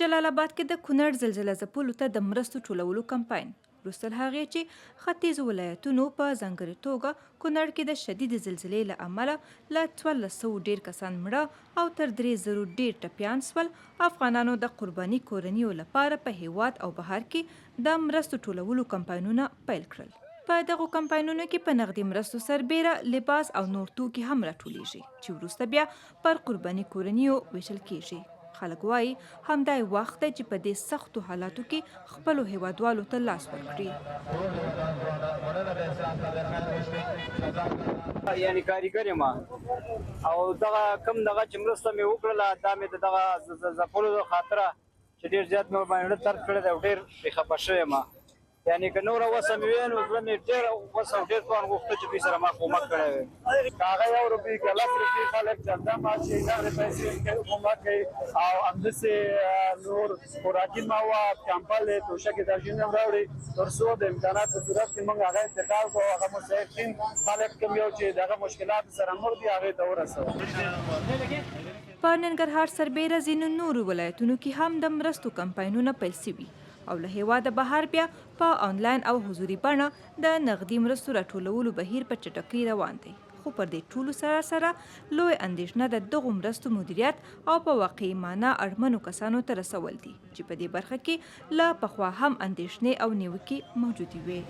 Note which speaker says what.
Speaker 1: جلال آباد کې د کونړ زلزلې ځپلو ته د مرستو ټولولو کمپاین. وروسته هغې چې ختیځو ولایتونو په ځانګړې توګه کونړ کې د شدید زلزلې له امله له څوارلس سوو ډېر کسان مړه او تر درې زرو ډېر ټپیان سول افغانانو د قرباني کورنیو لپاره په هیواد او بهر کې د مرستو ټولولو کمپاینونه پیل کړل. په دغه کمپاینونو کې په نغدي مرستو سربیره لباس او نور توکي هم راټولیږي چې وروسته بیا پر قرباني کورنیو ویشل کیږي خلک وایي همدای وخت دی چې په دې سختو حالاتو کې خپلو هیوادوالو ته لاس ورکړي.
Speaker 2: یعنی کاریګر یم او دغه کم دغه چې مرسته مې وکړله دا مې دغه زپلو خاطره چې ډیر زیات مې باندې تر کړی دی او ډیر شوی یم یعنی که نور وسه مې وین نو زړه مې ډېر وسه ډېر توان غوښته چې دوی سره ما کومک کړی وي
Speaker 3: هغه یو روپۍ که لس روپۍ خلک چنده ماشي دغه پیسې کوي کومک کوي. او همداسې نور خوراکي مواد کمپل توشکې دا شین هم راوړي. تر څو د امکانات په صورت کې موږ هغه انتقال کوو هغه مسافرین خلک کوم یو چې دغه مشکلات سره مخ دي هغه ته ورسوو.
Speaker 1: په ننګرهار سربیره ځینو نورو ولایتونو کې هم د مرستو کمپاینونه پیل شوي او له هیواده بهر بیا په آنلاین او حضوري بڼه د نغدي مرستو راټولولو بهیر په چټکۍ روان دی. خو پر دې ټولو سره سره لوی اندېښنه د دغو مرستو مدیریت او په واقعي معنا اړمنو کسانو ته رسول دي چې په دې برخه کې له پخوا هم اندېښنې او نیوکې موجودې وي